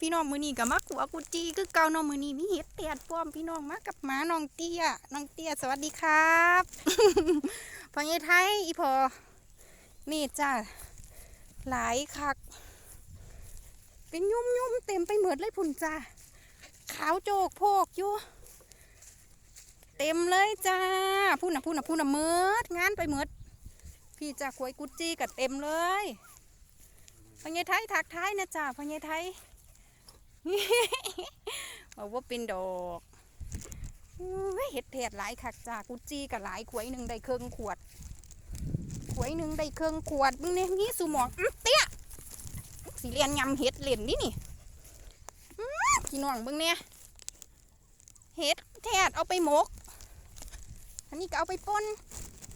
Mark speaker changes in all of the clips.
Speaker 1: พี่น้องมือนี้กับมาขัวกุจีคือเก่าน้องมือนี้มีเห็ดแตดป้อมพี่น้องมากับหมาน้องเตี้ยน้องเตี้ยสวัสดีครับพอใหญ่ไทยอีพอนี่จ้าหลายคัก เป็นยุ่มยุ่มเต็มไปหมดเลยพุ่นจ้าขาวโจกโพกอยู่เต็มเลยจ้าพูดนะพูดนะพูดนะเมิดงานไปเมิดพี่จ้าควยกุจีกับเต็มเลยพญายไทยถักท้ายนะจ้าพญายไทย บอกว่าเป็นดอกเห็ดแผดหลายคักจ้ากุจีกับหลายขวยหนึ่งได้เครื่องขวด ขวยหนึ่งได้เครื่องขวดมึงเนี่ยมีสูหมองเตี้ยสีเรียนยำเห็ดเล่นนี่นี่พี่น้องเบิ่งเนี่ยเห็ดแทดเอาไปหมก อันนี้ก็เอาไปป่น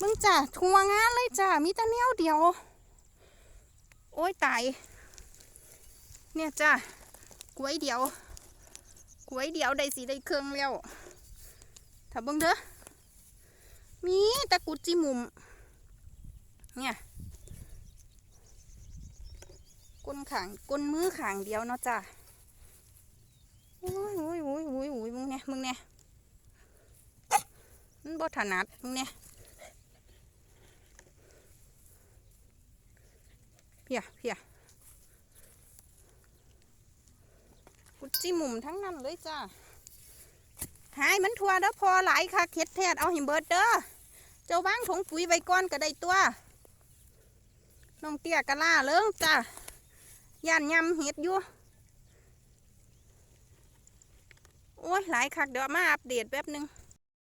Speaker 1: มึงจ้ะทัวงานเลยจ้ะมีแต่แนวเดียว โอ้ยตายเนี่ยจ้ะ กล้วยเดียวกล้วยเดียวได้สีได้เครื่องแล้วถ้าเบิ่งเด้อมีตะกุดจิมุมเนี่ยก้นขางก้นมือขางเดียวเนาะจ้ะโอ้ยโอ้ยโอ้ยโอ้ยโอ้ยมึงเนี่ยมึงเนี่ยมันบ่ถนัดมึงเนี่ยเพียเพีย กุจิหมุมทั้งนั้นเลยจ้าหายมันทัวเด้อพอหลายค่ะเข็ดแทดเอาหิมเบิดเด้อเจ้าบ้างถงปุ๋ยใบก้อนก็ได้ตัวน้องเตี้ยกะล่าเลิงจ้าย่านยำเห็ดอยู่โอ้ยหลายคักเดี๋ยวมาอัปเดตแป๊บหนึง